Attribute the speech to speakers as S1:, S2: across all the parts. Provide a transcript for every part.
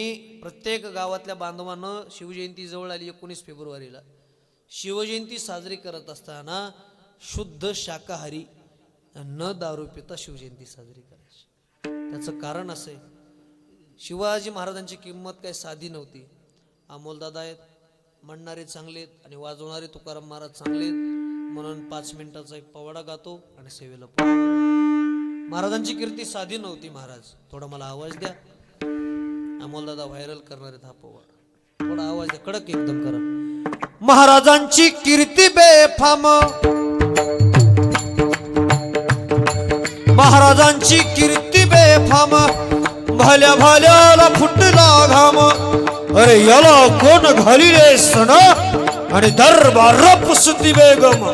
S1: मी प्रत्येक गावातल्या बांधवांना शिवजयंती जवळ आली एकोणीस फेब्रुवारीला. शिवजयंती साजरी करत असताना शुद्ध शाकाहारी न दारू पिता शिवजयंती साजरी करायची. त्याचं कारण असं आहे शिवाजी महाराजांची किंमत काही साधी नव्हती. अमोलदादा आहेत म्हणणारे चांगले आहेत आणि वाजवणारे तुकाराम महाराज चांगलेत म्हणून पाच मिनिटाचा एक पवाडा गातो आणि सेवेला महाराजांची कीर्ती साधी नव्हती महाराज. थोडा मला आवाज द्या. अमोलदादा व्हायरल करणार आहेत हा पोवाडा थोडा आवाज कडक एकदम करा. महाराजांची कीर्ती बेफाम. महाराजांची कीर्ती बेफाम. भल्या भाल्याला फुटला घाम. अरे याला कोण घालिले सण? आणि दरबार पुसती बेगम.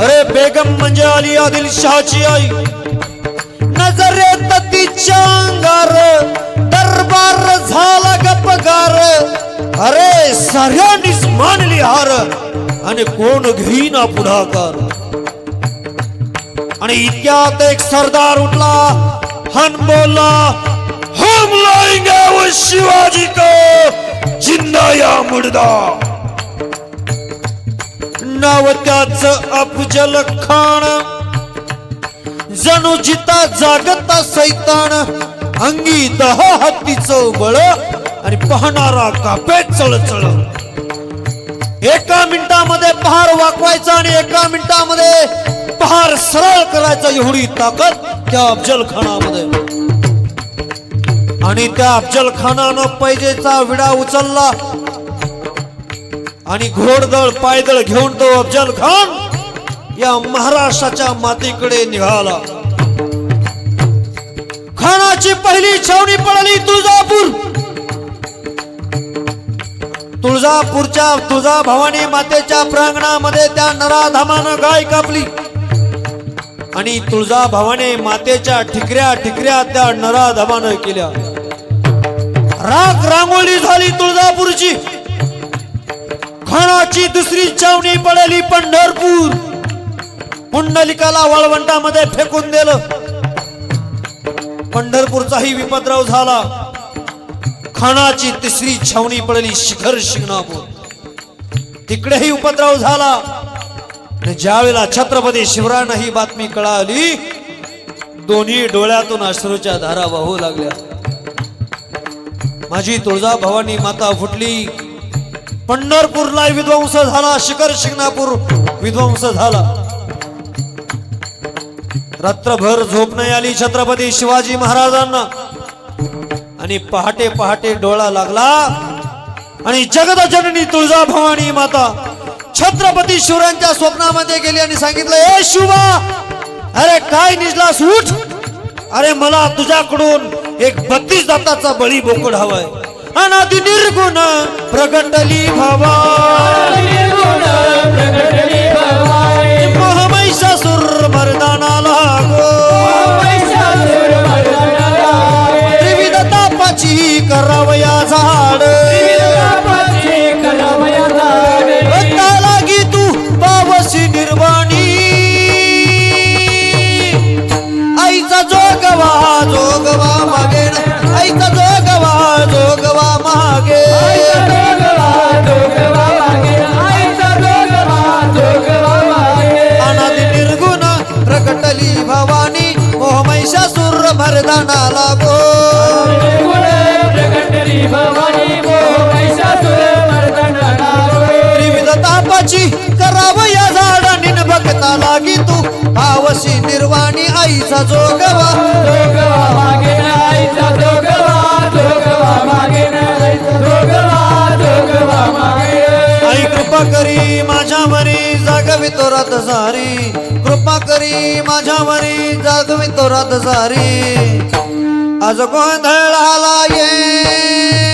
S1: अरे बेगम म्हणजे आली आदिल शहाची आई. अरे साऱ्यांनीच मानली हार आणि कोण घेईना पुढाकार. आणि इतक्यात एक सरदार उठला हन बोलला हम लाएंगे वो शिवाजी को जिंदा या मुर्दा. नाव त्याच अफजल खान. जणू जिता जागता सैतान अंगी दहा हत्तीचं बळ. आणि पाहणारा कापेत चळचळ एका मिनिटामध्ये पहार वाकवायचा आणि एका मिनिटामध्ये पहार सरळ करायचा एवढी ताकद त्या अफजल खानामध्ये आणि त्या अफजल खानानं पैजेचा विडा उचलला. आणि घोडदळ पायदळ घेऊन तो अफजल खान या महाराष्ट्राच्या मातीकडे निघाला. खानाची पहिली छावणी पडली तुळजापूर. तुळजापूरच्या तुळजा भवानी मातेच्या प्रांगणामध्ये त्या नराधामानं गाय कापली. आणि तुळजा भवानी मातेच्या ठिकऱ्या ठिकऱ्या त्या नराधामानं केल्या. राग रांगोळी झाली तुळजापूरची. खणाची दुसरी छावणी पडली पंढरपूर. पुंडलिकाला वाळवंटामध्ये फेकून दिलं. पंढरपूरचाही विपदराव झाला. खानाची तिसरी छावणी पडली शिखर शिंगणापूर. तिकडेही उपद्रव झाला. आणि ज्यावेळेला छत्रपती शिवरायांना ही बातमी कळाली दोन्ही डोळ्यातून अश्रूच्या धारा वाहू लागल्या. माझी तुळजा भवानी माता फुटली. पंढरपूरला विध्वंस झाला शिखर शिंगणापूर विध्वंस झाला. रात्रभर झोप नाही आली छत्रपती शिवाजी महाराजांना. आणि पहाटे पहाटे डोळा लागला. आणि जगद जननी तुळजा भवानी माता छत्रपती शिवरायांच्या स्वप्नामध्ये गेली आणि सांगितलं ए शिवा अरे काय निजलास? सूट अरे मला तुझ्याकडून एक बत्तीस दाताचा बळी बोकड हवाय. अनादि निर्गुण प्रगटली भावा महामहिषासुर करावया झाड निर्वाणी आईचा जोगवा आई कृपा करी माझ्यावरी जागवी तो रात सारी कृपा करी माझ्यावरी जागवी तो रात सारी आज गोंधळ आला ये.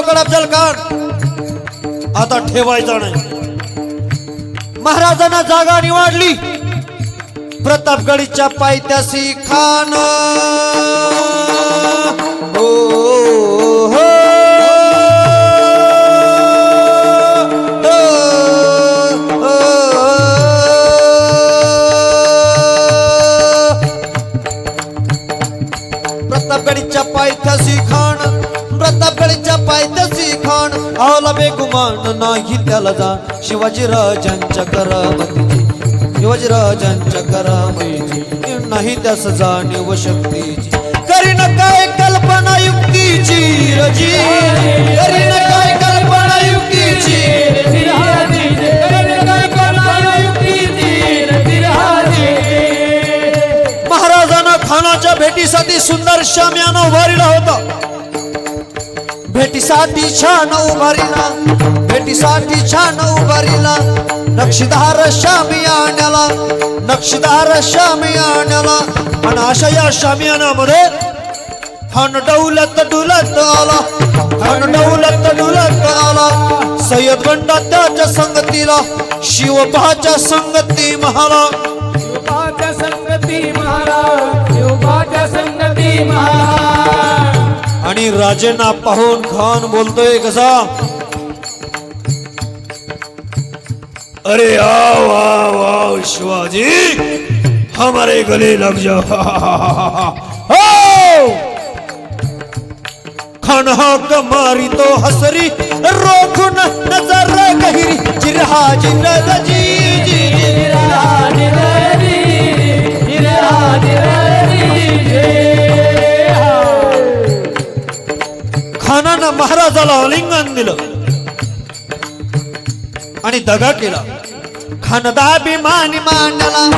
S1: दाताचा अफजल खान. आता ठेवायचा नाही. महाराजांना जागा निवडली. प्रतापगडीच्या पायथ्याशी खान. आवला बेगुमान नाही त्याला जा. शिवाजी राजांच्या करामतीची. शिवाजी राजांच्या करामतीची. नाही त्यास जाणीव शक्तीची. करीन काय कल्पना युक्तीची रजी. करीन काय कल्पना युक्तीची महाराजांना खानाच्या भेटीसाठी सुंदर श्याम यानं उभारीला होता भेटीसाठी छान उभारीला भेटीसाठी छान उभारीला. नक्षीदार शामियाण्याला नक्षीदार शामियाण्याला आणि अशा या शामियानामध्ये खान डौलत डुलत आला खान डुलत आला. सय्यद गंडा त्याच्या संगतीला शिवबाच्या संगती महाला
S2: योगाच्या संगती महाराज योगाच्या संगती महाराज
S1: आणि राजेंना पाहून खान बोलतोय कसा? अरे आओ आओ आओ शिवाजी हमारे गले लग जाओ हो! कमारी तो हसरी रोख नजर गहिरी जिरहा जिरल जी जी जी केलं. आणि दगा केला. खानदाभिमान मांडला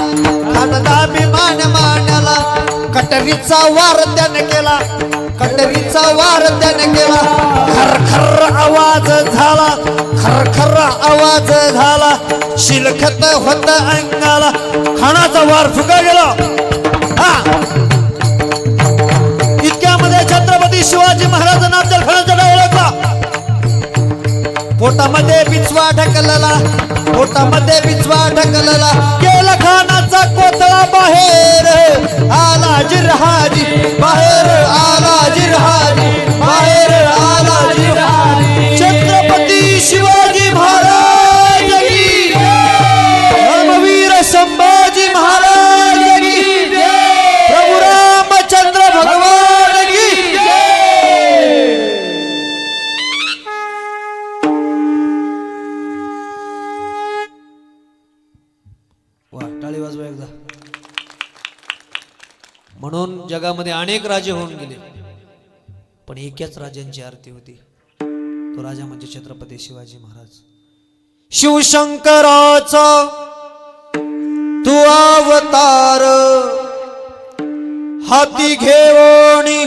S1: खानदाभिमान मांडला कटरीचा वार त्याने केला. कटरीचा वार त्याने केला. खरखर आवाज झाला. खरखर आवाज झाला. शिलखत होत अंगाला. खानाचा वार फुका गेला पोटामध्ये बिचवा ढकलला पोटामध्ये बिचवा ढकलला. केला खानाचा कोतळा बाहेर आला जिरहाजी बाहेर आला जिरहाजी बाहेर
S3: जगामध्ये अनेक राजे होऊन गेले. पण एकाच राजांची आरती होती. तो राजा म्हणजे छत्रपती शिवाजी महाराज.
S1: शिवशंकराचा तू अवतार हाती घेवणी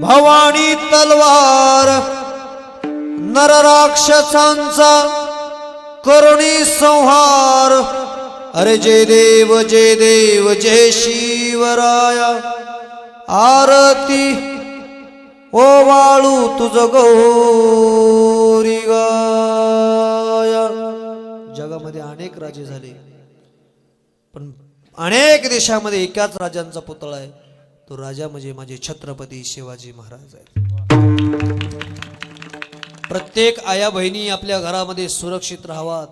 S1: भवानी तलवार नरराक्षसांचा करुणी संहार अरे जय देव जय देव जय शिवराया. आरती ओ वाळू तुझ गौरी गाया.
S3: जगामध्ये अनेक राजे झाले पण अनेक देशामध्ये एकाच राजांचा पुतळा आहे. तो राजा म्हणजे माझे छत्रपती शिवाजी महाराज आहेत. प्रत्येक आया बहिणी आपल्या घरामध्ये सुरक्षित राहावात.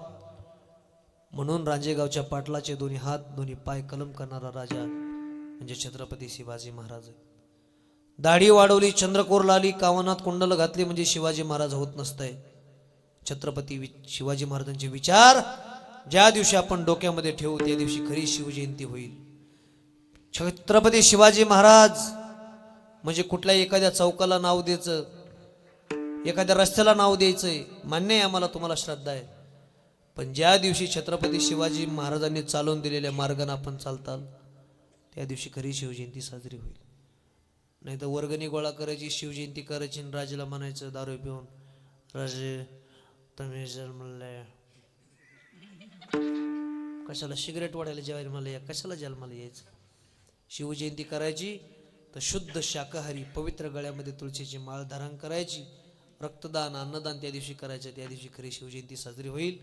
S3: म्हणून रांजेगावच्या पाटलाचे दोन्ही हात दोन्ही पाय कलम करणारा राजा म्हणजे छत्रपती शिवाजी महाराज. दाढी वाढवली चंद्रकोर लाली कावनात कुंडल घातली म्हणजे शिवाजी महाराज होत नसतंय. छत्रपती वि- शिवाजी महाराजांचे विचार ज्या दिवशी आपण डोक्यामध्ये ठेवू त्या दिवशी खरी शिवजयंती होईल. छत्रपती शिवाजी महाराज म्हणजे कुठल्याही एखाद्या चौकाला नाव द्यायचं एखाद्या रस्त्याला नाव द्यायचंय मान्य आहे आम्हाला तुम्हाला श्रद्धा आहे. पण ज्या दिवशी छत्रपती शिवाजी महाराजांनी चालवून दिलेल्या मार्गाने आपण चालताल त्या दिवशी खरी शिवजयंती साजरी होईल. नाही तर वर्गणी गोळा करायची शिवजयंती करायची आणि राजाला म्हणायचं दारू पिऊन राजे तुम्ही जन्मले कशाला सिगरेट वाढायला जेवायला मला या कशाला जन्माला यायचं? शिवजयंती करायची
S1: तर शुद्ध शाकाहारी पवित्र गळ्यामध्ये तुळशीची माळ धारण करायची रक्तदान अन्नदान त्या दिवशी करायचं त्या दिवशी खरी शिवजयंती साजरी होईल.